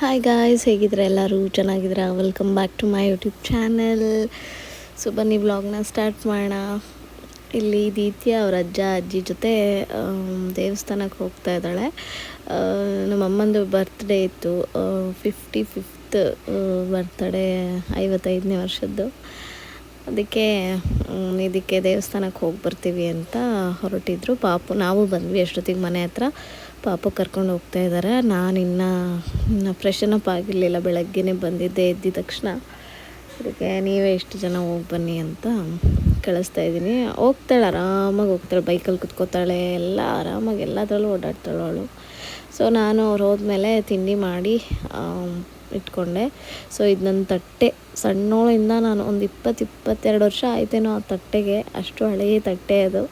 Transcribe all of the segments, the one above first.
Hi guys ಹೇಗಿದ್ರೆ ಎಲ್ಲರೂ? ಚೆನ್ನಾಗಿದ್ದೀರಾ welcome back to my YouTube channel so ಬನ್ನಿ ವ್ಲಾಗ್ನ ಸ್ಟಾರ್ಟ್ ಮಾಡೋಣ. ಇಲ್ಲಿ ದೀತ್ಯ ಅವ್ರ ಅಜ್ಜ, ಅಜ್ಜಿ ಜೊತೆ ದೇವಸ್ಥಾನಕ್ಕೆ ಹೋಗ್ತಾ ಇದ್ದಾಳೆ. ನಮ್ಮಮ್ಮಂದು ಬರ್ತ್ಡೇ ಇತ್ತು. ಫಿಫ್ಟಿ ಫಿಫ್ತ್ ಬರ್ತ್ಡೇ ಐವತ್ತೈದನೇ ವರ್ಷದ್ದು. ಅದಕ್ಕೆ ಇದಕ್ಕೆ ದೇವಸ್ಥಾನಕ್ಕೆ ಹೋಗಿ ಬರ್ತೀವಿ ಅಂತ ಹೊರಟಿದ್ರು. ಪಾಪು, ನಾವು ಬಂದ್ವಿ ಎಷ್ಟೊತ್ತಿಗೆ ಮನೆ ಹತ್ರ. ಪಾಪು ಕರ್ಕೊಂಡು ಹೋಗ್ತಾ ಇದ್ದಾರೆ. ನಾನು ಇನ್ನೂ, ಇನ್ನು ಫ್ರೆಶನ್ ಅಪ್ ಆಗಿರಲಿಲ್ಲ, ಬೆಳಗ್ಗೆನೇ ಬಂದಿದ್ದೆ, ಎದ್ದಿದ ತಕ್ಷಣ. ಅದಕ್ಕೆ ನೀವೇ ಎಷ್ಟು ಜನ ಹೋಗಿ ಬನ್ನಿ ಅಂತ ಕಳಿಸ್ತಾ ಇದ್ದೀನಿ. ಹೋಗ್ತಾಳೆ, ಆರಾಮಾಗಿ ಹೋಗ್ತಾಳೆ ಬೈಕಲ್ಲಿ ಕುತ್ಕೋತಾಳೆ, ಎಲ್ಲ ಆರಾಮಾಗಿ ಎಲ್ಲದರಲ್ಲೂ ಓಡಾಡ್ತಾಳೆ ಅವಳು. ಸೊ ನಾನು ಅವ್ರು ಹೋದ್ಮೇಲೆ ತಿಂಡಿ ಮಾಡಿ ಇಟ್ಕೊಂಡೆ. ಸೊ ಇದು ನನ್ನ ತಟ್ಟೆ. ಸಣ್ಣೋಳಿಂದ ನಾನು ಒಂದು ಇಪ್ಪತ್ತು ಇಪ್ಪತ್ತೆರಡು ವರ್ಷ ಆಯ್ತೇನೋ ಆ ತಟ್ಟೆಗೆ, ಅಷ್ಟು ಹಳೆಯ ತಟ್ಟೆ ಅದು.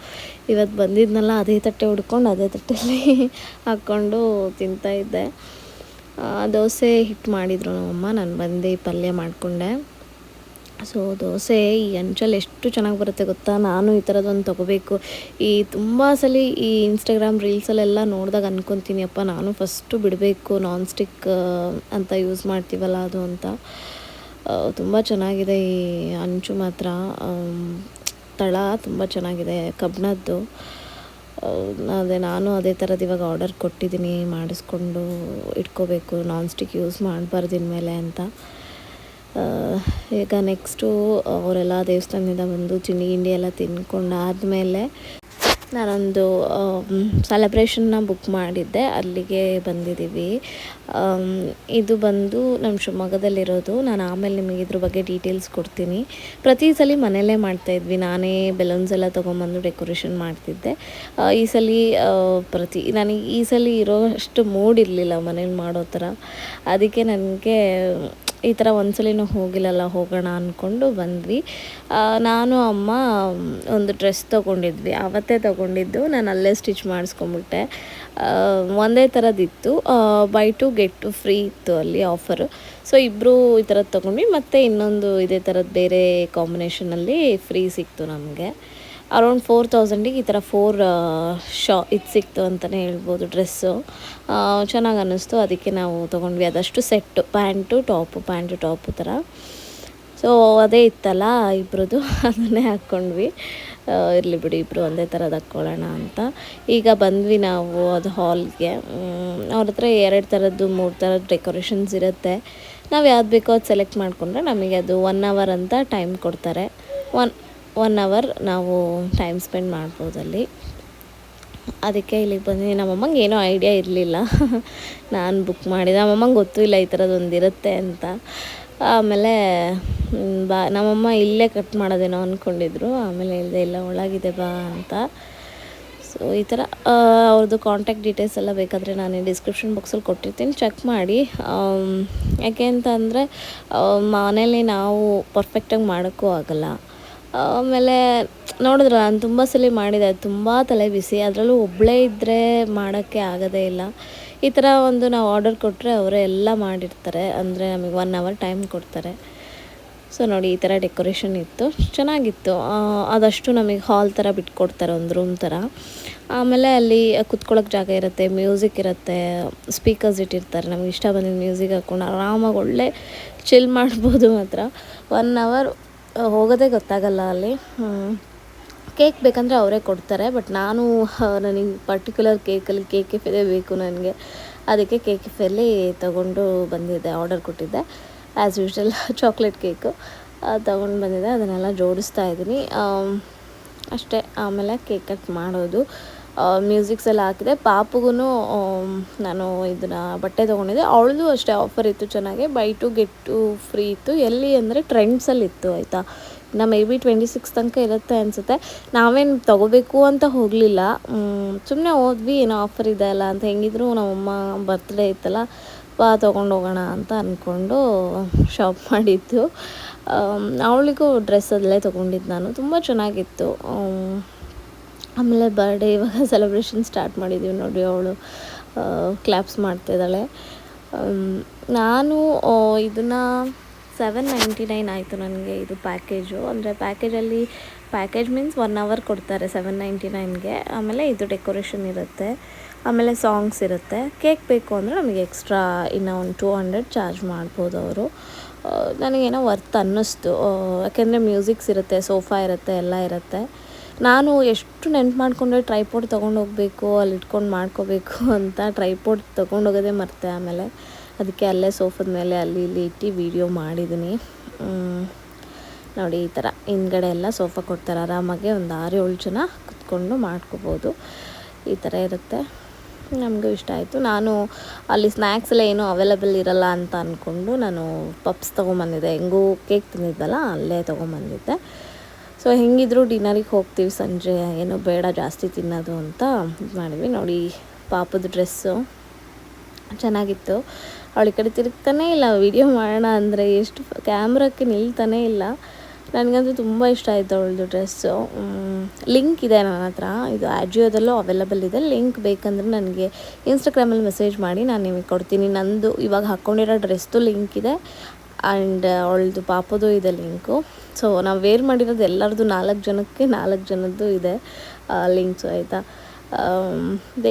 ಇವತ್ತು ಬಂದಿದ್ನಲ್ಲ, ಅದೇ ತಟ್ಟೆ ಹುಡ್ಕೊಂಡು ಅದೇ ತಟ್ಟೆಯಲ್ಲಿ ಹಾಕ್ಕೊಂಡು ತಿಂತಾಯಿದ್ದೆ ದೋಸೆ ಹಿಟ್ಟು ಮಾಡಿದರು ನಮ್ಮಮ್ಮ, ನಾನು ಬಂದು ಪಲ್ಯ ಮಾಡಿಕೊಂಡೆ. ಸೊ ದೋಸೆ ಈ ಅಂಚಲ್ಲಿ ಎಷ್ಟು ಚೆನ್ನಾಗಿ ಬರುತ್ತೆ ಗೊತ್ತಾ? ನಾನು ಈ ಥರದೊಂದು ತೊಗೋಬೇಕು. ಈ ತುಂಬ ಸಲ ಈ ಇನ್ಸ್ಟಾಗ್ರಾಮ್ ರೀಲ್ಸಲ್ಲೆಲ್ಲ ನೋಡಿದಾಗ ಅನ್ಕೊತೀನಿ, ಅಪ್ಪ, ನಾನು ಫಸ್ಟು ಬಿಡಬೇಕು ನಾನ್ ಸ್ಟಿಕ್ ಅಂತ ಯೂಸ್ ಮಾಡ್ತೀವಲ್ಲ ಅದು ಅಂತ. ತುಂಬ ಚೆನ್ನಾಗಿದೆ ಈ ಅಂಚು ಮಾತ್ರ. ತಳ ತುಂಬ ಚೆನ್ನಾಗಿದೆ ಕಬ್ಬಿಣದ್ದು ಅದೇ ನಾನು ಅದೇ ಥರದ್ದು ಇವಾಗ ಆರ್ಡರ್ ಕೊಟ್ಟಿದ್ದೀನಿ, ಮಾಡಿಸ್ಕೊಂಡು ಇಟ್ಕೋಬೇಕು ನಾನ್ ಸ್ಟಿಕ್ ಯೂಸ್ ಮಾಡಬಾರ್ದು ಇನ್ಮೇಲೆ ಅಂತ. ಈಗ ನೆಕ್ಸ್ಟು ಅವರೆಲ್ಲ ದೇವಸ್ಥಾನದಿಂದ ಬಂದು ತಿಂಡಿ ಗಿಂಡಿ ಎಲ್ಲ ತಿನ್ಕೊಂಡಾದಮೇಲೆ ನಾನೊಂದು ಸೆಲೆಬ್ರೇಷನ್ನ ಬುಕ್ ಮಾಡಿದ್ದೆ. ಅಲ್ಲಿಗೆ ಬಂದಿದ್ದೀವಿ. ಇದು ಬಂದು ನಮ್ಮ ಶಿವಮೊಗ್ಗದಲ್ಲಿರೋದು. ನಾನು ಆಮೇಲೆ ನಿಮಗೆ ಇದ್ರ ಬಗ್ಗೆ ಡೀಟೇಲ್ಸ್ ಕೊಡ್ತೀನಿ. ಪ್ರತಿ ಸಲ ಮನೆಯಲ್ಲೇ ಮಾಡ್ತಾಯಿದ್ವಿ ನಾನೇ ಬೆಲೂನ್ಸ್ ಎಲ್ಲ ತೊಗೊಂಬಂದು ಡೆಕೋರೇಷನ್ ಮಾಡ್ತಿದ್ದೆ. ಈ ಸಲ ಪ್ರತಿ, ನನಗೆ ಈ ಸಲ ಇರೋ ಅಷ್ಟು ಮೂಡ್ ಇರಲಿಲ್ಲ ಮನೇಲಿ ಮಾಡೋ ಥರ. ಅದಕ್ಕೆ ನನಗೆ ಈ ಥರ ಒಂದ್ಸಲಿನೂ ಹೋಗಿಲ್ಲಲ್ಲ, ಹೋಗೋಣ ಅಂದ್ಕೊಂಡು ಬಂದ್ವಿ. ನಾನು, ಅಮ್ಮ, ಒಂದು ಡ್ರೆಸ್ ತೊಗೊಂಡಿದ್ವಿ. ಆವತ್ತೇ ತೊಗೊಂಡಿದ್ದು. ನಾನು ಅಲ್ಲೇ ಸ್ಟಿಚ್ ಮಾಡಿಸ್ಕೊಂಬಿಟ್ಟೆ. ಒಂದೇ ಥರದ್ದಿತ್ತು buy two get two free ಇತ್ತು ಅಲ್ಲಿ ಆಫರು. ಸೊ ಇಬ್ಬರು ಈ ಥರದ್ದು ತೊಗೊಂಡ್ವಿ. ಮತ್ತು ಇನ್ನೊಂದು ಇದೇ ಥರದ್ದು ಬೇರೆ ಕಾಂಬಿನೇಷನಲ್ಲಿ ಫ್ರೀ ಸಿಕ್ತು ನಮಗೆ. ಅರೌಂಡ್ ಫೋರ್ ತೌಸಂಡಿಗೆ ಈ ಥರ ಫೋರ್ ಶಾ, ಇದು ಸಿಕ್ತು ಅಂತಲೇ ಹೇಳ್ಬೋದು ಡ್ರೆಸ್ಸು. ಚೆನ್ನಾಗಿ ಅನ್ನಿಸ್ತು. ಅದಕ್ಕೆ ನಾವು ತೊಗೊಂಡ್ವಿ. ಅದಷ್ಟು set. Pant, top pant, top ಥರ. ಸೊ ಅದೇ ಇತ್ತಲ್ಲ ಇಬ್ಬರದ್ದು ಅದನ್ನೇ ಹಾಕ್ಕೊಂಡ್ವಿ. ಇರಲಿ ಬಿಡಿ ಇಬ್ಬರು ಒಂದೇ ಥರದ್ದು ಹಾಕ್ಕೊಳ್ಳೋಣ ಅಂತ. ಈಗ ಬಂದ್ವಿ ನಾವು ಅದು ಹಾಲ್ಗೆ. ಅವ್ರ ಹತ್ರ ಎರಡು ಥರದ್ದು, ಮೂರು ಥರದ್ದು ಡೆಕೋರೇಷನ್ಸ್ ಇರುತ್ತೆ. ನಾವು ಯಾವ್ದು ಬೇಕೋ ಅದು ಸೆಲೆಕ್ಟ್ ಮಾಡಿಕೊಂಡ್ರೆ ನಮಗೆ ಅದು ಒನ್ ಅವರ್ ಅಂತ ಟೈಮ್ ಕೊಡ್ತಾರೆ. ಒನ್ ಒನ್ ಅವರ್ ನಾವು ಟೈಮ್ ಸ್ಪೆಂಡ್ ಮಾಡ್ಬೋದು ಅಲ್ಲಿ ಅದಕ್ಕೆ ಇಲ್ಲಿಗೆ ಬಂದಿದ್ದೀನಿ ನಮ್ಮಮ್ಮಂಗೆ ಏನೋ ಐಡಿಯಾ ಇರಲಿಲ್ಲ. ನಾನು ಬುಕ್ ಮಾಡಿದೆ. ನಮ್ಮಮ್ಮಂಗೆ ಗೊತ್ತೂ ಇಲ್ಲ ಈ ಥರದ್ದೊಂದು ಇರುತ್ತೆ ಅಂತ. ಆಮೇಲೆ ಬಾ, ನಮ್ಮಮ್ಮ ಇಲ್ಲೇ ಕಟ್ ಮಾಡೋದೇನೋ ಅಂದ್ಕೊಂಡಿದ್ರು ಆಮೇಲೆ ಹೇಳಿದೆ, ಇಲ್ಲ, ಒಳಗಿದೆ, ಬಾ ಅಂತ. ಸೊ ಈ ಥರ ಅವ್ರದ್ದು ಕಾಂಟ್ಯಾಕ್ಟ್ ಡೀಟೇಲ್ಸ್ ಎಲ್ಲ ಬೇಕಾದರೆ ನಾನು ಡಿಸ್ಕ್ರಿಪ್ಷನ್ ಬಾಕ್ಸಲ್ಲಿ ಕೊಟ್ಟಿರ್ತೀನಿ. ಚೆಕ್ ಮಾಡಿ. ಯಾಕೆ ಅಂತ ಅಂದರೆ ಮನೇಲಿ ನಾವು ಪರ್ಫೆಕ್ಟಾಗಿ ಮಾಡೋಕ್ಕೂ ಆಗಲ್ಲ. ಆಮೇಲೆ ನೋಡಿದ್ರೆ, ನಾನು ತುಂಬ ಸಲ ಮಾಡಿದೆ, ತುಂಬ ತಲೆ ಬಿಸಿ, ಅದರಲ್ಲೂ ಒಬ್ಬಳೇ ಇದ್ದರೆ ಮಾಡೋಕ್ಕೆ ಆಗೋದೇ ಇಲ್ಲ. ಈ ಥರ ಒಂದು ನಾವು ಆರ್ಡರ್ ಕೊಟ್ಟರೆ ಅವರೇ ಎಲ್ಲ ಮಾಡಿರ್ತಾರೆ, ಅಂದರೆ ನಮಗೆ ಒನ್ ಅವರ್ ಟೈಮ್ ಕೊಡ್ತಾರೆ. ಸೊ ನೋಡಿ, ಈ ಥರ ಡೆಕೋರೇಷನ್ ಇತ್ತು, ಚೆನ್ನಾಗಿತ್ತು. ಅದಷ್ಟು ನಮಗೆ ಹಾಲ್ ಥರ ಬಿಟ್ಕೊಡ್ತಾರೆ, ಒಂದು ರೂಮ್ ಥರ ಆಮೇಲೆ ಅಲ್ಲಿ ಕುತ್ಕೊಳ್ಳೋಕೆ ಜಾಗ ಇರುತ್ತೆ ಮ್ಯೂಸಿಕ್ ಇರುತ್ತೆ ಸ್ಪೀಕರ್ಸ್ ಇಟ್ಟಿರ್ತಾರೆ, ನಮಗೆ ಇಷ್ಟ ಬಂದಿದ್ದು ಮ್ಯೂಸಿಕ್ ಹಾಕ್ಕೊಂಡು ಆರಾಮಾಗಿ ಒಳ್ಳೆ ಚಿಲ್ ಮಾಡ್ಬೋದು ಮಾತ್ರ. ಒನ್ ಅವರ್ ಹೋಗೋದೇ ಗೊತ್ತಾಗಲ್ಲ ಅಲ್ಲಿ. ಕೇಕ್ ಬೇಕಂದರೆ ಅವರೇ ಕೊಡ್ತಾರೆ, ಬಟ್ ನಾನು ನನಗೆ ಪರ್ಟಿಕ್ಯುಲರ್ ಕೇಕಲ್ಲಿ ಕೇಕ್ ಕೆಫೆದೇ ಬೇಕು ನನಗೆ. ಅದಕ್ಕೆ ಕೇಕ್ ಕೆಫೆಯಲ್ಲಿ ತೊಗೊಂಡು ಬಂದಿದ್ದೆ ಆರ್ಡರ್ ಕೊಟ್ಟಿದ್ದೆ. As usual chocolate cake. ತೊಗೊಂಡು ಬಂದಿದ್ದೆ, ಅದನ್ನೆಲ್ಲ ಜೋಡಿಸ್ತಾ ಇದ್ದೀನಿ. ಅಷ್ಟೇ, ಆಮೇಲೆ ಕೇಕ್ ಕಟ್ ಮಾಡೋದು. ಮ್ಯೂಸಿಕ್ಸ್ ಎಲ್ಲ ಹಾಕಿದೆ. ಪಾಪುಗೂ ನಾನು ಇದನ್ನು ಬಟ್ಟೆ ತೊಗೊಂಡಿದ್ದೆ. ಅವಳದು ಅಷ್ಟೇ ಆಫರ್ ಇತ್ತು ಚೆನ್ನಾಗಿ. Buy two get two free ಇತ್ತು. ಎಲ್ಲಿ ಅಂದರೆ ಟ್ರೆಂಡ್ಸಲ್ಲಿ ಇತ್ತು, ಆಯಿತಾ? ನಾ ಮೇ ಬಿ ಟ್ವೆಂಟಿ ಸಿಕ್ಸ್ ತನಕ ಇರುತ್ತೆ ಅನಿಸುತ್ತೆ. ನಾವೇನು ತೊಗೋಬೇಕು ಅಂತ ಹೋಗಲಿಲ್ಲ. ಸುಮ್ಮನೆ ಹೋದ್ವಿ ಏನೋ ಆಫರ್ ಇದೆ ಅಲ್ಲ ಅಂತ ಹೆಂಗಿದ್ರು ನಮ್ಮಮ್ಮ ಬರ್ತ್ಡೇ ಇತ್ತಲ್ಲ, ಬಾ ತೊಗೊಂಡು ಹೋಗೋಣ ಅಂತ ಅಂದ್ಕೊಂಡು ಶಾಪ್ ಮಾಡಿದ್ದು. ಅವಳಿಗೂ ಡ್ರೆಸ್ ಅದಲ್ಲೇ ತೊಗೊಂಡಿದ್ದು ನಾನು. ತುಂಬ ಚೆನ್ನಾಗಿತ್ತು. ಆಮೇಲೆ ಬರ್ಡೇ ಇವಾಗ ಸೆಲೆಬ್ರೇಷನ್ ಸ್ಟಾರ್ಟ್ ಮಾಡಿದ್ದೀವಿ ನೋಡಿ ಅವಳು ಕ್ಲಾಪ್ಸ್ ಮಾಡ್ತಿದ್ದಾಳೆ ನಾನು ಇದನ್ನು ಸೆವೆನ್ ನೈಂಟಿ ನೈನ್ ಆಯಿತು ನನಗೆ ಇದು ಪ್ಯಾಕೇಜು ಅಂದರೆ ಪ್ಯಾಕೇಜಲ್ಲಿ ಪ್ಯಾಕೇಜ್ ಮೀನ್ಸ್ ಒನ್ ಅವರ್ ಕೊಡ್ತಾರೆ ಸೆವೆನ್ ನೈಂಟಿ ನೈನ್ಗೆ ಆಮೇಲೆ ಇದು ಡೆಕೋರೇಷನ್ ಇರುತ್ತೆ. ಆಮೇಲೆ ಸಾಂಗ್ಸ್ ಇರುತ್ತೆ. ಕೇಕ್ ಬೇಕು ಅಂದರೆ ನಮಗೆ ಎಕ್ಸ್ಟ್ರಾ ಇನ್ನು ಒಂದು ಟೂ ಹಂಡ್ರೆಡ್ ಚಾರ್ಜ್ ಮಾಡ್ಬೋದು ಅವರು. ನನಗೇನೋ ವರ್ತ್ ಅನ್ನಿಸ್ತು. ಯಾಕೆಂದರೆ ಮ್ಯೂಸಿಕ್ಸ್ ಇರುತ್ತೆ ಸೋಫಾ ಇರುತ್ತೆ, ಎಲ್ಲ ಇರುತ್ತೆ. ನಾನು ಎಷ್ಟು ನೆನ್ಪು ಮಾಡಿಕೊಂಡ್ರೆ ಟ್ರೈಪೋರ್ಡ್ ತೊಗೊಂಡು ಹೋಗಬೇಕು, ಅಲ್ಲಿ ಇಟ್ಕೊಂಡು ಮಾಡ್ಕೋಬೇಕು ಅಂತ ಟ್ರೈಪೋರ್ಡ್ ತೊಗೊಂಡೋಗೋದೇ ಮರ್ತೆ ಆಮೇಲೆ. ಅದಕ್ಕೆ ಅಲ್ಲೇ ಸೋಫಾದ ಮೇಲೆ ಅಲ್ಲಿ ಇಲ್ಲಿ ಇಟ್ಟು ವೀಡಿಯೋ ಮಾಡಿದ್ದೀನಿ ನೋಡಿ ಈ ಥರ. ಹಿಂದ್ಗಡೆ ಎಲ್ಲ ಸೋಫಾ ಕೊಡ್ತಾರೆ. ಆರಾಮಾಗಿ ಒಂದು ಆರು ಏಳು ಜನ ಕುತ್ಕೊಂಡು ಮಾಡ್ಕೋಬೋದು. ಈ ಥರ ಇರುತ್ತೆ. ನಮಗೂ ಇಷ್ಟ ಆಯಿತು. ನಾನು ಅಲ್ಲಿ ಸ್ನ್ಯಾಕ್ಸ್ ಎಲ್ಲ ಏನೂ ಅವೈಲೇಬಲ್ ಇರಲ್ಲ ಅಂತ ಅಂದ್ಕೊಂಡು ನಾನು ಪಪ್ಸ್ ತೊಗೊಂಬಂದಿದ್ದೆ. ಹೆಂಗೂ ಕೇಕ್ ತಿಂದಿದ್ದಲ್ಲ, ಅಲ್ಲೇ ತೊಗೊಂಬಂದಿದ್ದೆ. ಸೊ ಹೆಂಗಿದ್ರು ಡಿನ್ನರಿಗೆ ಹೋಗ್ತೀವಿ ಸಂಜೆ. ಏನೋ ಬೇಡ, ಜಾಸ್ತಿ ತಿನ್ನೋದು ಅಂತ ಇದು ಮಾಡಿದ್ವಿ. ನೋಡಿ, ಪಾಪದ ಡ್ರೆಸ್ಸು ಚೆನ್ನಾಗಿತ್ತು. ಅವಳ ಕಡೆ ತಿರುಗ್ತಾನೇ ಇಲ್ಲ. ವಿಡಿಯೋ ಮಾಡೋಣ ಅಂದರೆ ಎಷ್ಟು ಕ್ಯಾಮ್ರಕ್ಕೆ ನಿಲ್ತಾನೇ ಇಲ್ಲ. ನನಗಂತೂ ತುಂಬ ಇಷ್ಟ ಆಯಿತು ಅವಳದು ಡ್ರೆಸ್ಸು ಲಿಂಕ್ ಇದೆ ನನ್ನ ಹತ್ರ. ಇದು ಆಜಿಯೋದಲ್ಲೂ ಅವೈಲಬಲ್ ಇದೆ. ಲಿಂಕ್ ಬೇಕಂದ್ರೆ ನನಗೆ ಇನ್ಸ್ಟಾಗ್ರಾಮಲ್ಲಿ ಮೆಸೇಜ್ ಮಾಡಿ. ನಾನು ನಿಮಗೆ ಕೊಡ್ತೀನಿ. ನಂದು ಇವಾಗ ಹಾಕ್ಕೊಂಡಿರೋ ಡ್ರೆಸ್ದು ಲಿಂಕ್ ಇದೆ. ಆ್ಯಂಡ್ ಅವಳದು ಪಾಪದು ಇದೆ ಲಿಂಕು ಸೊ ನಾವು ವೇರ್ ಮಾಡಿರೋದು ಎಲ್ಲರದು ನಾಲ್ಕು ಜನಕ್ಕೆ ನಾಲ್ಕು ಜನದ್ದು ಇದೆ ಲಿಂಕ್ಸು ಆಯಿತಾ?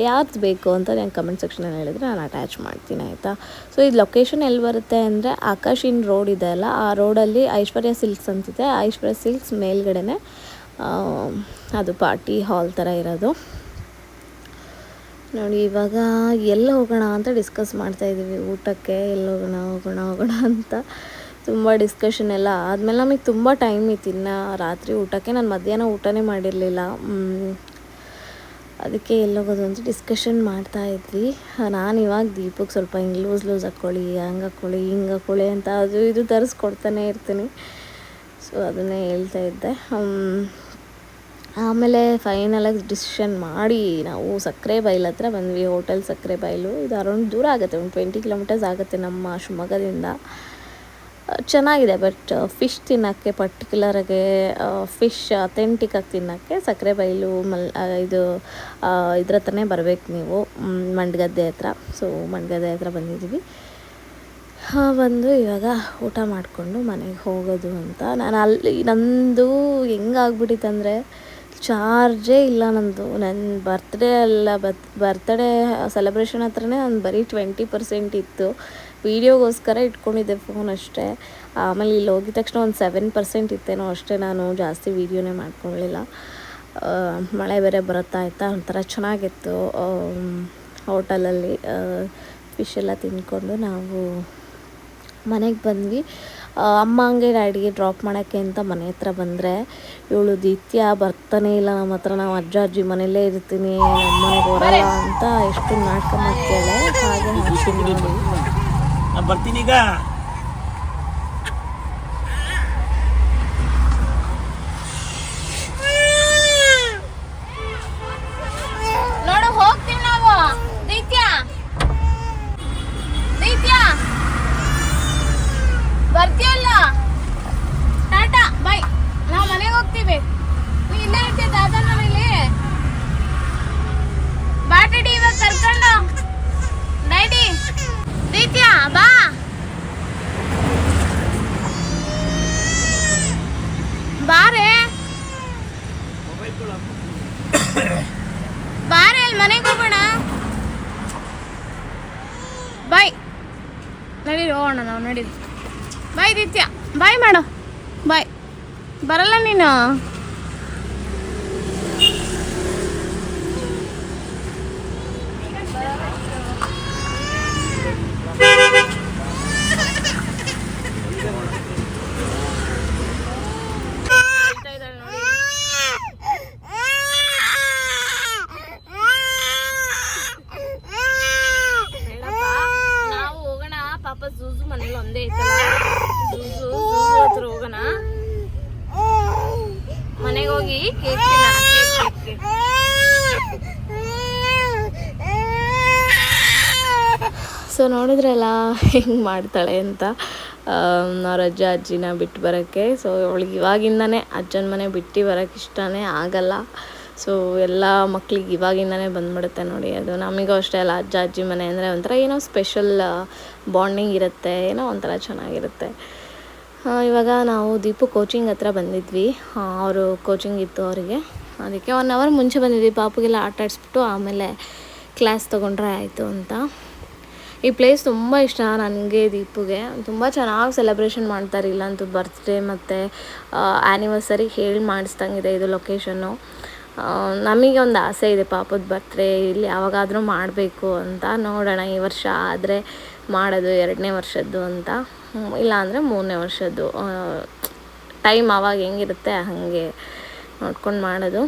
ಯಾರ್ದು ಬೇಕು ಅಂತ ನಾನು ಕಮೆಂಟ್ ಸೆಕ್ಷನಲ್ಲಿ ಹೇಳಿದರೆ ನಾನು ಅಟ್ಯಾಚ್ ಮಾಡ್ತೀನಿ ಆಯಿತಾ? ಸೊ ಇದು ಲೊಕೇಶನ್ ಎಲ್ಲಿ ಬರುತ್ತೆ ಅಂದರೆ ಆಕಾಶಿನ್ ರೋಡ್ ಇದೆ ಅಲ್ಲ ಆ ರೋಡಲ್ಲಿ ಐಶ್ವರ್ಯ ಸಿಲ್ಕ್ಸ್ ಅಂತಿದೆ. ಐಶ್ವರ್ಯ ಸಿಲ್ಕ್ಸ್ ಮೇಲ್ಗಡೆನೆ ಆ, ಅದು ಪಾರ್ಟಿ ಹಾಲ್ ಥರ ಇರೋದು. ನೋಡಿ, ಇವಾಗ ಎಲ್ಲ ಹೋಗೋಣ ಅಂತ ಡಿಸ್ಕಸ್ ಮಾಡ್ತಾ ಇದ್ದೀವಿ ಊಟಕ್ಕೆ ಎಲ್ಲ ಹೋಗೋಣ ಹೋಗೋಣ ಹೋಗೋಣ ಅಂತ ತುಂಬ ಡಿಸ್ಕಷನ್ ಎಲ್ಲ ಆದಮೇಲೆ ನಮಗೆ ತುಂಬ ಟೈಮ್ ಇತ್ತು. ಇನ್ನು ರಾತ್ರಿ ಊಟಕ್ಕೆ ನಾನು ಮಧ್ಯಾಹ್ನ ಊಟನೇ ಮಾಡಿರಲಿಲ್ಲ. ಅದಕ್ಕೆ ಎಲ್ಲೋಗೋದು ಅಂತ ಡಿಸ್ಕಷನ್ ಮಾಡ್ತಾ ಇದ್ವಿ. ನಾನು ಇವಾಗ ದೀಪಕ್ಕೆ ಸ್ವಲ್ಪ ಹಿಂಗೆ ಲೂಸ್ ಲೂಸ್ ಹಾಕ್ಕೊಳ್ಳಿ, ಹಂಗೆ ಹಾಕ್ಕೊಳ್ಳಿ, ಹಿಂಗೆ ಹಾಕ್ಕೊಳ್ಳಿ ಅಂತ ಅದು ಇದು ತರಿಸ್ಕೊಡ್ತಾನೆ ಇರ್ತೀನಿ. ಸೊ ಅದನ್ನೇ ಹೇಳ್ತಾ ಇದ್ದೆ. ಆಮೇಲೆ ಫೈನಲಾಗಿ ಡಿಸಿಷನ್ ಮಾಡಿ ನಾವು ಸಕ್ಕರೆ ಬೈಲ್ ಹತ್ರ ಬಂದ್ವಿ ಹೋಟೆಲ್ ಸಕ್ಕರೆ ಬೈಲು. ಇದು ಅರೌಂಡ್ ದೂರ ಆಗುತ್ತೆ, ಒಂದು ಟ್ವೆಂಟಿ ಕಿಲೋಮೀಟರ್ಸ್ ಆಗುತ್ತೆ ನಮ್ಮ ಶಿವಮೊಗ್ಗದಿಂದ. ಚೆನ್ನಾಗಿದೆ ಬಟ್ ಫಿಶ್ ತಿನ್ನೋಕ್ಕೆ ಪರ್ಟಿಕ್ಯುಲರಾಗೆ ಫಿಶ್ ಅಥೆಂಟಿಕಾಗಿ ತಿನ್ನೋಕ್ಕೆ ಸಕ್ಕರೆ ಬೈಲು ಮಲ್ ಇದು ಇದ್ರ ಹತ್ರನೇ ಬರಬೇಕು ನೀವು ಮಂಡ್ಗದ್ದೆ ಹತ್ರ. ಸೊ ಮಂಡ್ಗದ್ದೆ ಹತ್ರ ಬಂದಿದ್ದೀವಿ. ಬಂದು ಇವಾಗ ಊಟ ಮಾಡಿಕೊಂಡು ಮನೆಗೆ ಹೋಗೋದು ಅಂತ. ನಾನು ಅಲ್ಲಿ ನಂದು ಹೆಂಗಾಗ್ಬಿಟ್ಟಿತ್ತಂದರೆ ಚಾರ್ಜೇ ಇಲ್ಲ ನಂದು. ನನ್ನ ಬರ್ತ್ಡೇ ಅಲ್ಲ, ಬತ್ ಬರ್ತ್ಡೇ ಸೆಲೆಬ್ರೇಷನ್ ಹತ್ರನೇ ನಾನು ಬರೀ ಟ್ವೆಂಟಿ ಪರ್ಸೆಂಟ್ ಇತ್ತು. ವೀಡಿಯೋಗೋಸ್ಕರ ಇಟ್ಕೊಂಡಿದ್ದೆ ಫೋನ್ ಅಷ್ಟೇ. ಆಮೇಲೆ ಇಲ್ಲಿ ಹೋಗಿದ ತಕ್ಷಣ ಒಂದು ಸೆವೆನ್ ಪರ್ಸೆಂಟ್ ಇತ್ತೇನೋ ಅಷ್ಟೇ ನಾನು, ಜಾಸ್ತಿ ವೀಡಿಯೋನೇ ಮಾಡ್ಕೊಳ್ಳಿಲ್ಲ ಮಳೆ ಬೇರೆ ಬರುತ್ತಾ ಆಯ್ತಾ ಒಂಥರ ಚೆನ್ನಾಗಿತ್ತು. ಹೋಟೆಲಲ್ಲಿ ಫಿಶ್ ಎಲ್ಲ ತಿಂದ್ಕೊಂಡು ನಾವು ಮನೆಗೆ ಬಂದ್ವಿ. ಅಮ್ಮ ಹಂಗೆ ಡ್ಯಾಡಿಗೆ ಡ್ರಾಪ್ ಮಾಡೋಕ್ಕೆ ಅಂತ ಮನೆ ಹತ್ರ ಬಂದರೆ, ಇವಳು ದಿತ್ಯ ಬರ್ತಾನೆ ಇಲ್ಲ ನಮ್ಮ ಹತ್ರ ನಾವು ಅಜ್ಜ, ಅಜ್ಜಿ ಮನೆಯಲ್ಲೇ ಇರ್ತೀನಿ ನಮ್ಮ ಬರಲ್ಲ ಅಂತ ಎಷ್ಟು ನಾಟಕ ಮಾಡ್ತಾಳೆ. ಹಾಗೆ ಬರ್ತೀನಿ ಈಗ ನೋಡು ಹೋಗ್ತೀವಿ ನಾವು ದೈತ್ಯ ದೈತ್ಯ ಬರ್ತೀಯಲ್ಲ ಟಾಟಾ ಬೈ ನಾವು ಮನೆಗೆ ಹೋಗ್ತೀವಿ ನೀ ಇಲ್ಲೇ ಇರ್ತೀಯ ದಾದನ ಮನೇಲಿ ಬಾ ಡ್ಯಾಡಿ ಇವಾಗ ಕರ್ಕೊಂಡು ಡ್ಯಾಡಿ ದೈತ್ಯ ಬಾ ಬಾರೆ ಬಾರೆ ಅಲ್ಲಿ ಮನೆಗೆ ಹೋಗೋಣ. ಬಾಯ್. ನಡೀರಿ, ಹೋಗೋಣ ನಾವು, ನಡೀರಿ. ಬಾಯ್, ದಿತ್ಯ. ಬಾಯ್ ಮಾಡು. ಬಾಯ್. ಬರಲ್ಲ ನೀನು ನಾವು ಹೋಗೋಣ ಪಾಪ ಜೂಜು ಮನೇಲಿ ಒಂದೇ ಐತಲ್ಲ ಜೂಜು ಜೂಜು ಹತ್ರ ಹೋಗೋಣ ಮನೆಗೆ ಹೋಗಿ ಕೇಕ್ ತಿನ್ನೋಣ ಕೇಕ್ ಕೇಕ್ ಸೊ ನೋಡಿದ್ರಲ್ಲ ಹೆಂಗೆ ಮಾಡ್ತಾಳೆ ಅಂತ ಅವ್ರ ಅಜ್ಜ ಅಜ್ಜಿನ ಬಿಟ್ಟು ಬರೋಕ್ಕೆ. ಸೊ ಅವಳಿಗೆ ಇವಾಗಿಂದನೇ ಅಜ್ಜನ ಮನೆ ಬಿಟ್ಟು ಬರೋಕ್ಕೆ ಇಷ್ಟನೇ ಆಗಲ್ಲ. ಸೊ ಎಲ್ಲ ಮಕ್ಳಿಗೆ ಇವಾಗಿಂದನೇ ಬಂದ್ಬಿಡುತ್ತೆ ನೋಡಿ. ಅದು ನಮಗೂ ಅಷ್ಟೇ ಅಲ್ಲ, ಅಜ್ಜ ಅಜ್ಜಿ ಮನೆ ಅಂದರೆ ಒಂಥರ ಏನೋ ಸ್ಪೆಷಲ್ ಬಾಂಡಿಂಗ್ ಇರುತ್ತೆ, ಏನೋ ಒಂಥರ ಚೆನ್ನಾಗಿರುತ್ತೆ. ಇವಾಗ ನಾವು ದೀಪು ಕೋಚಿಂಗ್ ಹತ್ರ ಬಂದಿದ್ವಿ. ಅವರು ಕೋಚಿಂಗ್ ಇತ್ತು ಅವರಿಗೆ. ಅದಕ್ಕೆ ಒನ್ ಅವರ್ ಮುಂಚೆ ಬಂದಿದ್ವಿ. ಪಾಪುಗೆಲ್ಲ ಆಟ ಆಡಿಸ್ಬಿಟ್ಟು ಆಮೇಲೆ ಕ್ಲಾಸ್ ತೊಗೊಂಡ್ರೆ ಆಯಿತು ಅಂತ. ಈ ಪ್ಲೇಸ್ ತುಂಬ ಇಷ್ಟ ನನಗೆ ದೀಪುಗೆ. ತುಂಬ ಚೆನ್ನಾಗಿ ಸೆಲೆಬ್ರೇಷನ್ ಮಾಡ್ತಾರೆ ಇಲ್ಲಂತೂ ಬರ್ತ್ಡೇ ಮತ್ತು ಆ್ಯನಿವರ್ಸರಿ ಹೇಳಿ ಮಾಡಿಸ್ದಂಗಿದೆ ಇದು ಲೊಕೇಶನ್ನು ನಮಗೆ ಒಂದು ಆಸೆ ಇದೆ ಪಾಪದ ಬರ್ತ್ಡೇ ಇಲ್ಲಿ ಯಾವಾಗಾದರೂ ಮಾಡಬೇಕು ಅಂತ. ನೋಡೋಣ ಈ ವರ್ಷ ಆದರೆ ಮಾಡೋದು ಎರಡನೇ ವರ್ಷದ್ದು ಅಂತ. ಇಲ್ಲಾಂದರೆ ಮೂರನೇ ವರ್ಷದ್ದು. ಟೈಮ್ ಆವಾಗ ಹೆಂಗಿರುತ್ತೆ ಹಾಗೆ ನೋಡ್ಕೊಂಡು ಮಾಡೋದು.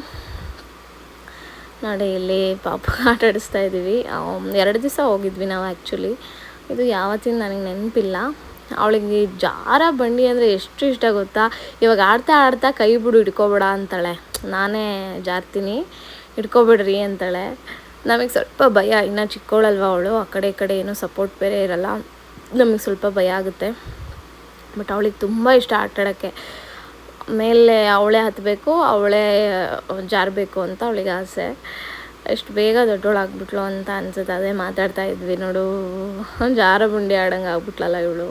ನೋಡಿ ಇಲ್ಲಿ ಪಾಪ ಆಟ ಆಡಿಸ್ತಾ ಇದ್ದೀವಿ ಎರಡು ದಿವಸ ಹೋಗಿದ್ವಿ ನಾವು ಆ್ಯಕ್ಚುಲಿ ಇದು ಯಾವತ್ತಿನ ನನಗೆ ನೆನಪಿಲ್ಲ. ಅವಳಿಗೆ ಜಾರ ಬಂಡಿ ಅಂದರೆ ಎಷ್ಟು ಇಷ್ಟ ಗೊತ್ತಾ? ಇವಾಗ ಆಡ್ತಾ ಆಡ್ತಾ ಕೈ ಬಿಡು, ಹಿಡ್ಕೊಬೇಡ ಅಂತಾಳೆ. ನಾನೇ ಜಾರ್ತೀನಿ, ಹಿಡ್ಕೊಬಿಡ್ರಿ ಅಂತಾಳೆ. ನಮಗೆ ಸ್ವಲ್ಪ ಭಯ. ಇನ್ನು ಚಿಕ್ಕವಳಲ್ವ ಅವಳು. ಆ ಕಡೆ ಈ ಕಡೆ ಏನೂ ಸಪೋರ್ಟ್ ಬೇರೆ ಇರಲ್ಲ. ನಮಗೆ ಸ್ವಲ್ಪ ಭಯ ಆಗುತ್ತೆ. ಬಟ್ ಅವಳಿಗೆ ತುಂಬ ಇಷ್ಟ ಆಟ ಆಡೋಕ್ಕೆ ಮೇಲೆ ಅವಳೇ ಹತ್ತಬೇಕು ಅವಳೇ ಜಾರಬೇಕು ಅಂತ ಅವಳಿಗೆ ಆಸೆ. ಎಷ್ಟು ಬೇಗ ದೊಡ್ಡವಳಾಗ್ಬಿಟ್ಲು ಅಂತ ಅನ್ಸುತ್ತೆ. ಅದೇ ಮಾತಾಡ್ತಾ ಇದ್ವಿ ನೋಡು ಜಾರ ಬುಂಡಿ ಆಡಂಗೆ ಆಗ್ಬಿಟ್ಲಲ್ಲ ಇವಳು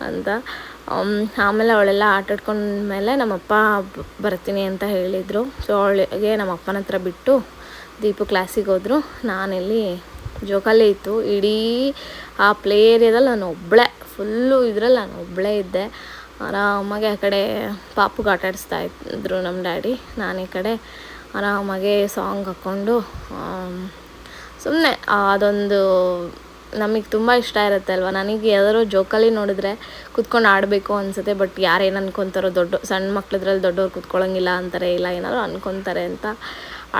ಅಂತ. ಆಮ್, ಆಮೇಲೆ ಅವಳೆಲ್ಲ ಆಟಾಡ್ಕೊಂಡ್ಮೇಲೆ ನಮ್ಮಪ್ಪ ಬರ್ತೀನಿ ಅಂತ ಹೇಳಿದರು. ಸೊ ಅವಳಿಗೆ ನಮ್ಮ ಅಪ್ಪನ ಹತ್ರ ಬಿಟ್ಟು ದೀಪು ಕ್ಲಾಸಿಗೆ ಹೋದರು. ನಾನಿಲ್ಲಿ ಜೋಕಾಲಿ ಇತ್ತು. ಇಡೀ ಆ ಪ್ಲೇ ಏರಿಯಾದಲ್ಲಿ ನಾನು ಒಬ್ಬಳೇ ಫುಲ್ಲು ಇದ್ರಲ್ಲಿ ನಾನು ಒಬ್ಬಳೇ ಇದ್ದೆ. ಆರಾಮಾಗಿ ಆ ಕಡೆ ಪಾಪುಗೆ ಆಟಾಡಿಸ್ತಾ ಇದ್ರು ನಮ್ಮ ಡ್ಯಾಡಿ, ನಾನು ಈ ಕಡೆ ಆರಾಮಾಗೆ ಸಾಂಗ್ ಹಾಕ್ಕೊಂಡು ಸುಮ್ಮನೆ ಅದೊಂದು ನಮಗೆ ತುಂಬ ಇಷ್ಟ ಇರುತ್ತೆ ಅಲ್ವಾ? ನನಗೆ ಯಾವ್ದಾದ್ರು ಜೋಕಲ್ಲಿ ನೋಡಿದ್ರೆ ಕುತ್ಕೊಂಡು ಆಡಬೇಕು ಅನಿಸುತ್ತೆ, ಬಟ್ ಯಾರು ಏನು ಅನ್ಕೊತಾರೋ ದೊಡ್ಡ ಸಣ್ಣ ಮಕ್ಳದ್ರಲ್ಲಿ ದೊಡ್ಡವ್ರು ಕುತ್ಕೊಳ್ಳೋಂಗಿಲ್ಲ ಅಂತಾರೆ, ಇಲ್ಲ ಏನಾದ್ರು ಅನ್ಕೊತಾರೆ ಅಂತ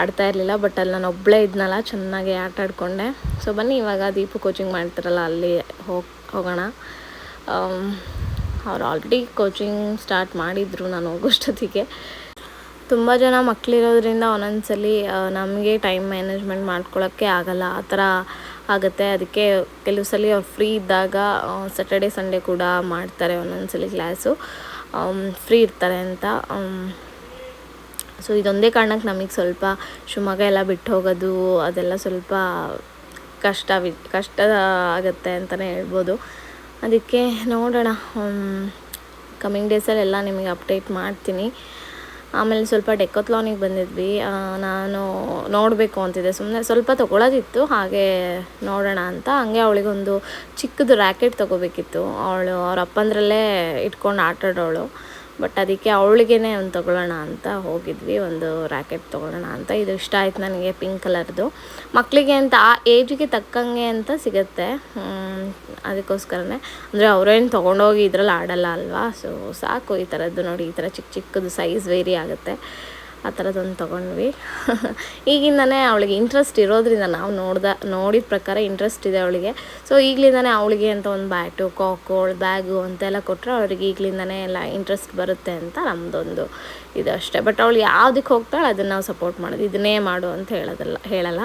ಆಡ್ತಾ ಇರಲಿಲ್ಲ, ಬಟ್ ಅಲ್ಲಿ ನಾನು ಒಬ್ಬಳೇ ಇದ್ನಲ್ಲ, ಚೆನ್ನಾಗಿ ಆಟ ಆಡ್ಕೊಂಡೆ. ಸೊ ಬನ್ನಿ, ಇವಾಗ ದೀಪು ಕೋಚಿಂಗ್ ಮಾಡ್ತಾರಲ್ಲ, ಅಲ್ಲಿ ಹೋಗಿ, ಹೋಗೋಣ. ಅವ್ರು ಆಲ್ರೆಡಿ ಕೋಚಿಂಗ್ ಸ್ಟಾರ್ಟ್ ಮಾಡಿದ್ರು ನಾನು ಹೋಗೋಷ್ಟೊತ್ತಿಗೆ. ತುಂಬ ಜನ ಮಕ್ಕಳಿರೋದ್ರಿಂದ ಒಂದೊಂದ್ಸಲಿ ನಮಗೆ ಟೈಮ್ ಮ್ಯಾನೇಜ್ಮೆಂಟ್ ಮಾಡ್ಕೊಳ್ಳೋಕ್ಕೆ ಆಗಲ್ಲ. ಆ ಥರ ಆಗುತ್ತೆ. ಅದಕ್ಕೆ ಕೆಲವು ಸಲ ಅವ್ರು ಫ್ರೀ ಇದ್ದಾಗ ಸ್ಯಾಟರ್ಡೆ ಸಂಡೇ ಕೂಡ ಮಾಡ್ತಾರೆ ಒಂದೊಂದ್ಸಲಿ ಕ್ಲಾಸು ಫ್ರೀ ಇರ್ತಾರೆ ಅಂತ. ಸೊ ಇದೊಂದೇ ಕಾರಣಕ್ಕೆ ನಮಗೆ ಸ್ವಲ್ಪ ಶಿವಮೊಗ್ಗ ಎಲ್ಲ ಬಿಟ್ಟು ಹೋಗೋದು, ಅದೆಲ್ಲ ಸ್ವಲ್ಪ ಕಷ್ಟ ಕಷ್ಟ ಆಗುತ್ತೆ ಅಂತಲೇ ಹೇಳ್ಬೋದು. ಅದಕ್ಕೆ ನೋಡೋಣ ಕಮ್ಮಿಂಗ್ ಡೇಸಲ್ಲೆಲ್ಲ ನಿಮಗೆ ಅಪ್ಡೇಟ್ ಮಾಡ್ತೀನಿ. ಆಮೇಲೆ ಸ್ವಲ್ಪ ಡೆಕೋತ್ಲಾನಿಗೆ ಬಂದಿದ್ವಿ. ನಾನು ನೋಡಬೇಕು ಅಂತಿದ್ದೆ. ಸುಮ್ಮನೆ ಸ್ವಲ್ಪ ತೊಗೊಳೋದಿತ್ತು, ಹಾಗೆ ನೋಡೋಣ ಅಂತ. ಹಂಗೆ ಅವಳಿಗೊಂದು ಚಿಕ್ಕದು ರ್ಯಾಕೆಟ್ ತೊಗೋಬೇಕಿತ್ತು. ಅವಳು, ಅವ್ರ ಅಪ್ಪಂದ್ರಲ್ಲೇ ಇಟ್ಕೊಂಡು ಆಟ ಆಡೋಳು ಬಟ್ ಅದಕ್ಕೆ ಅವಳಿಗೇ ಒಂದು ತೊಗೊಳ್ಳೋಣ ಅಂತ ಹೋಗಿದ್ವಿ, ಒಂದು ರ್ಯಾಕೆಟ್ ತೊಗೊಳ್ಳೋಣ ಅಂತ. ಇದು ಇಷ್ಟ ಆಯ್ತು ನನಗೆ ಪಿಂಕ್ ಕಲರ್ದು. ಮಕ್ಕಳಿಗೆ ಅಂತ ಆ ಏಜ್ಗೆ ತಕ್ಕಂಗೆ ಅಂತ ಸಿಗುತ್ತೆ. ಅದಕ್ಕೋಸ್ಕರನೇ. ಅಂದರೆ ಅವರೇನು ತೊಗೊಂಡೋಗಿ ಇದ್ರಲ್ಲಿ ಆಡಲ್ಲ ಅಲ್ವಾ? ಸೊ ಸಾಕು ಈ ಥರದ್ದು ನೋಡಿ, ಈ ಥರ ಚಿಕ್ಕ ಚಿಕ್ಕದು ಸೈಜ್ ವೇರಿ ಆಗುತ್ತೆ. ಆ ಥರದ್ದೊಂದು ತೊಗೊಂಡ್ವಿ. ಈಗಿಂದನೇ ಅವಳಿಗೆ ಇಂಟ್ರೆಸ್ಟ್ ಇರೋದ್ರಿಂದ ನಾವು ನೋಡ್ದ, ನೋಡಿದ ಪ್ರಕಾರ ಇಂಟ್ರೆಸ್ಟ್ ಇದೆ ಅವಳಿಗೆ. ಸೊ ಈಗಲಿಂದನೇ ಅವಳಿಗೆ ಅಂತ ಒಂದು ಬ್ಯಾಟು ಕಾಕೋಳ್ ಬ್ಯಾಗು ಅಂತೆಲ್ಲ ಕೊಟ್ಟರೆ ಅವಳಿಗೆ ಈಗಲಿಂದನೇ ಎಲ್ಲ ಇಂಟ್ರೆಸ್ಟ್ ಬರುತ್ತೆ ಅಂತ ನಮ್ಮದೊಂದು ಇದು ಅಷ್ಟೇ. ಬಟ್ ಅವಳು ಯಾವುದಕ್ಕೆ ಹೋಗ್ತಾಳೆ ಅದನ್ನು ನಾವು ಸಪೋರ್ಟ್ ಮಾಡೋದು. ಇದನ್ನೇ ಮಾಡು ಅಂತ ಹೇಳೋದಲ್ಲ, ಹೇಳಲ್ಲ.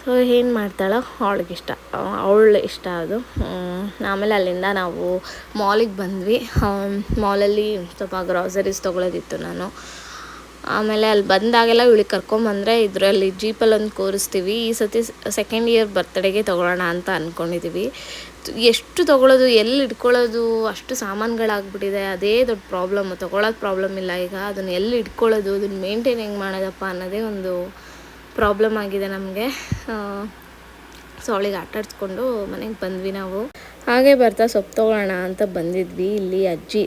ಸೊ ಏನು ಮಾಡ್ತಾಳೋ ಅವಳಿಗೆ ಇಷ್ಟ. ಅವಳು ಇಷ್ಟ ಅದು. ಆಮೇಲೆ ಅಲ್ಲಿಂದ ನಾವು ಮಾಲಿಗೆ ಬಂದ್ವಿ. ಮಾಲಲ್ಲಿ ಸ್ವಲ್ಪ ಗ್ರಾಸರೀಸ್ ತೊಗೊಳೋದಿತ್ತು ನಾನು. ಆಮೇಲೆ ಅಲ್ಲಿ ಬಂದಾಗೆಲ್ಲ ಇವಳಿಗೆ ಕರ್ಕೊಂಬಂದರೆ ಇದರಲ್ಲಿ ಜೀಪಲ್ಲಿ ಒಂದು ಕೂರಿಸ್ತೀವಿ. ಈ ಸತಿ ಸೆಕೆಂಡ್ ಇಯರ್ ಬರ್ತಡೆಗೆ ತೊಗೊಳ್ಳೋಣ ಅಂತ ಅಂದ್ಕೊಂಡಿದ್ದೀವಿ ಎಷ್ಟು ತೊಗೊಳೋದು, ಎಲ್ಲಿ ಇಟ್ಕೊಳ್ಳೋದು, ಅಷ್ಟು ಸಾಮಾನುಗಳಾಗ್ಬಿಟ್ಟಿದೆ. ಅದೇ ದೊಡ್ಡ ಪ್ರಾಬ್ಲಮ್ ತೊಗೊಳೋದು ಪ್ರಾಬ್ಲಮ್ ಇಲ್ಲ. ಈಗ ಅದನ್ನು ಎಲ್ಲಿ ಇಟ್ಕೊಳ್ಳೋದು, ಅದನ್ನು ಮೇಂಟೈನ್ ಹೆಂಗೆ ಮಾಡೋದಪ್ಪ ಅನ್ನೋದೇ ಒಂದು ಪ್ರಾಬ್ಲಮ್ ಆಗಿದೆ ನಮಗೆ. ಸೊ ಅವಳಿಗೆ ಆಟಾಡಿಸ್ಕೊಂಡು ಮನೆಗೆ ಬಂದ್ವಿ ನಾವು. ಹಾಗೆ ಬರ್ತಾ ಸೊಪ್ಪು ತೊಗೊಳ್ಳೋಣ ಅಂತ ಬಂದಿದ್ವಿ. ಇಲ್ಲಿ ಅಜ್ಜಿ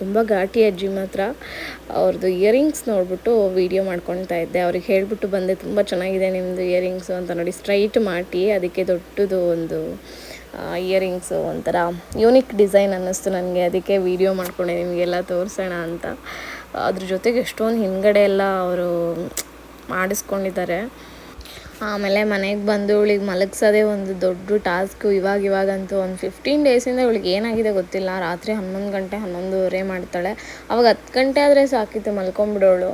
ತುಂಬ ಘಾಟಿ ಅಜ್ಜಿ ಮಾತ್ರ. ಅವ್ರದ್ದು ಇಯರಿಂಗ್ಸ್ ನೋಡಿಬಿಟ್ಟು ವೀಡಿಯೋ ಮಾಡ್ಕೊಳ್ತಾ ಇದ್ದೆ. ಅವ್ರಿಗೆ ಹೇಳಿಬಿಟ್ಟು ಬಂದೆ, ತುಂಬ ಚೆನ್ನಾಗಿದೆ ನಿಮ್ಮದು ಇಯರಿಂಗ್ಸು ಅಂತ ನೋಡಿ ಸ್ಟ್ರೈಟ್ ಮಾಡಿ ಅದಕ್ಕೆ ದೊಡ್ಡದು ಒಂದು ಇಯರಿಂಗ್ಸು ಒಂಥರ ಯೂನಿಕ್ ಡಿಸೈನ್ ಅನ್ನಿಸ್ತು ನನಗೆ. ಅದಕ್ಕೆ ವೀಡಿಯೋ ಮಾಡ್ಕೊಂಡೆ, ನಿಮಗೆಲ್ಲ ತೋರಿಸೋಣ ಅಂತ. ಅದ್ರ ಜೊತೆಗೆ ಎಷ್ಟೊಂದು ಹಿಂದ್ಗಡೆ ಎಲ್ಲ ಅವರು ಮಾಡಿಸ್ಕೊಂಡಿದ್ದಾರೆ. ಆಮೇಲೆ ಮನೆಗೆ ಬಂದು ಇವಳಿಗೆ ಮಲಗ್ಸೋದೇ ಒಂದು ದೊಡ್ಡ ಟಾಸ್ಕು. ಇವಾಗ ಇವಾಗಂತೂ ಒಂದು ಫಿಫ್ಟೀನ್ ಡೇಸಿಂದ ಇವಳಿಗೆ ಏನಾಗಿದೆ ಗೊತ್ತಿಲ್ಲ. ರಾತ್ರಿ ಹನ್ನೊಂದು ಗಂಟೆ ಹನ್ನೊಂದುವರೆ ಮಾಡ್ತಾಳೆ. ಅವಾಗ ಹತ್ತು ಗಂಟೆ ಆದರೆ ಸಾಕಿತ್ತು ಮಲ್ಕೊಂಬಿಡೋಳು.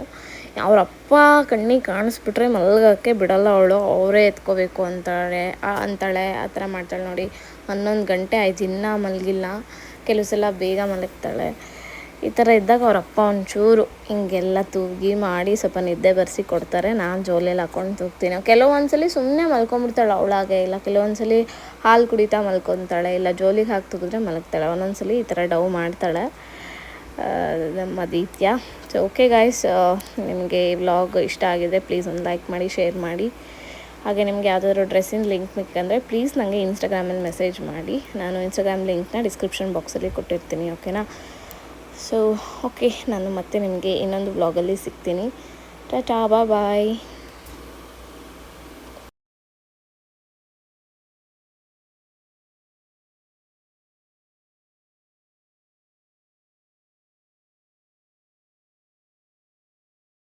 ಅವ್ರ ಅಪ್ಪ ಕಣ್ಣಿಗೆ ಕಾಣಿಸ್ಬಿಟ್ರೆ ಮಲಗೋಕ್ಕೆ ಬಿಡಲ್ಲ ಅವಳು. ಅವರೇ ಎತ್ಕೋಬೇಕು ಅಂತಾಳೆ ಅಂತಾಳೆ, ಆ ಥರ ಮಾಡ್ತಾಳೆ ನೋಡಿ. ಹನ್ನೊಂದು ಗಂಟೆ ಆಯ್ತು, ಇನ್ನೂ ಮಲಗಿಲ್ಲ. ಕೆಲವು ಸಲ ಬೇಗ ಮಲಗ್ತಾಳೆ. ಈ ಥರ ಇದ್ದಾಗ ಅವ್ರ ಅಪ್ಪ ಒಂಚೂರು ಹಿಂಗೆಲ್ಲ ತೂಗಿ ಮಾಡಿ ಸ್ವಲ್ಪ ನಿದ್ದೆ ಬರೆಸಿ ಕೊಡ್ತಾರೆ. ನಾನು ಜೋಲಿಯಲ್ಲಿ ಹಾಕೊಂಡು ತೂಗ್ತೀನಿ. ಕೆಲವೊಂದ್ಸಲಿ ಸುಮ್ಮನೆ ಮಲ್ಕೊಂಡ್ಬಿಡ್ತಾಳೆ ಅವಳಾಗೆ ಇಲ್ಲ. ಕೆಲವೊಂದ್ಸಲಿ ಹಾಲು ಕುಡಿತಾ ಮಲ್ಕೊತಾಳೆ ಇಲ್ಲ. ಜೋಲಿಗೆ ಹಾಕಿ ತೂಗಿದ್ರೆ ಮಲಗ್ತಾಳೆ. ಒಂದೊಂದ್ಸಲಿ ಈ ಥರ ಡವ್ ಮಾಡ್ತಾಳೆ. ನಮ್ಮ ದೀತ್ಯ ಸೊ ಓಕೆ ಗಾಯ್ಸ್ ನಿಮಗೆ ಈ ವ್ಲಾಗ್ ಇಷ್ಟ ಆಗಿದೆ ಪ್ಲೀಸ್ ಒಂದು ಲೈಕ್ ಮಾಡಿ ಶೇರ್ ಮಾಡಿ. ಹಾಗೆ ನಿಮಗೆ ಯಾವುದಾದ್ರು ಡ್ರೆಸ್ಸಿನ ಲಿಂಕ್ ಮಿಕ್ಕಂದರೆ ಪ್ಲೀಸ್ ನನಗೆ ಇನ್ಸ್ಟಾಗ್ರಾಮಲ್ಲಿ ಮೆಸೇಜ್ ಮಾಡಿ. ನಾನು ಇನ್ಸ್ಟಾಗ್ರಾಮ್ ಲಿಂಕ್ನ ಡಿಸ್ಕ್ರಿಪ್ಷನ್ ಬಾಕ್ಸಲ್ಲಿ ಕೊಟ್ಟಿರ್ತೀನಿ ಓಕೆನಾ ಸೊ ಓಕೆ ನಾನು ಮತ್ತೆ ನಿಮಗೆ ಇನ್ನೊಂದು ಬ್ಲಾಗಲ್ಲಿ ಸಿಗ್ತೀನಿ. ಟಾಟಾ ಬಾಯ್